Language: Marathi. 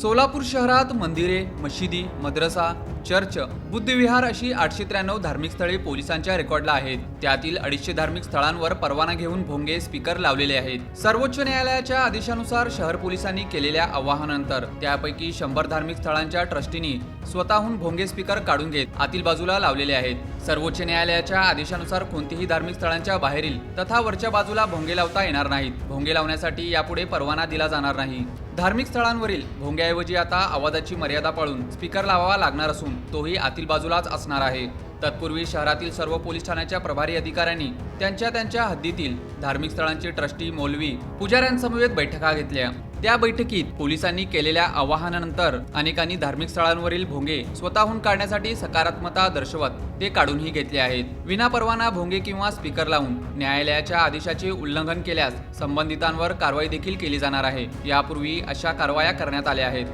सोलापूर शहरात मंदिरे मशिदी मद्रसा चर्च बुद्धविहार अशी आठशे त्र्याण्णव धार्मिक स्थळे पोलिसांच्या रेकॉर्डला आहेत. त्यातील अडीचशे धार्मिक स्थळांवर परवाना घेऊन भोंगे स्पीकर लावलेले आहेत. सर्वोच्च न्यायालयाच्या आदेशानुसार शहर पोलिसांनी केलेल्या आवाहनानंतर त्यापैकी शंभर धार्मिक स्थळांच्या ट्रस्टींनी स्वतःहून भोंगे स्पीकर काढून घेत आतील बाजूला लावलेले आहेत. सर्वोच्च न्यायालयाच्या आदेशानुसार कोणतीही धार्मिक स्थळांच्या बाहेरील तथा वरच्या बाजूला भोंगे लावता येणार नाहीत. भोंगे लावण्यासाठी यापुढे परवाना दिला जाणार नाही. धार्मिक स्थळांवरील भोंग्याऐवजी आता आवाजाची मर्यादा पाळून स्पीकर लावावा लागणार असून तोही आतील बाजूलाच असणार आहे. तत्पूर्वी शहरातील सर्व पोलीस ठाण्याच्या प्रभारी अधिकाऱ्यांनी त्यांच्या त्यांच्या हद्दीतील धार्मिक स्थळांचे ट्रस्टी मौलवी पुजाऱ्यांसमवेत बैठका घेतल्या. त्या बैठकीत पोलिसांनी केलेल्या आवाहनानंतर अनेकांनी धार्मिक स्थळांवरील भोंगे स्वतःहून काढण्यासाठी सकारात्मकता दर्शवत ते काढूनही घेतले आहेत. विनापरवाना भोंगे किंवा स्पीकर लावून न्यायालयाच्या आदेशाचे उल्लंघन केल्यास संबंधितांवर कारवाई देखील केली जाणार आहे. यापूर्वी अशा कारवाया करण्यात आल्या आहेत.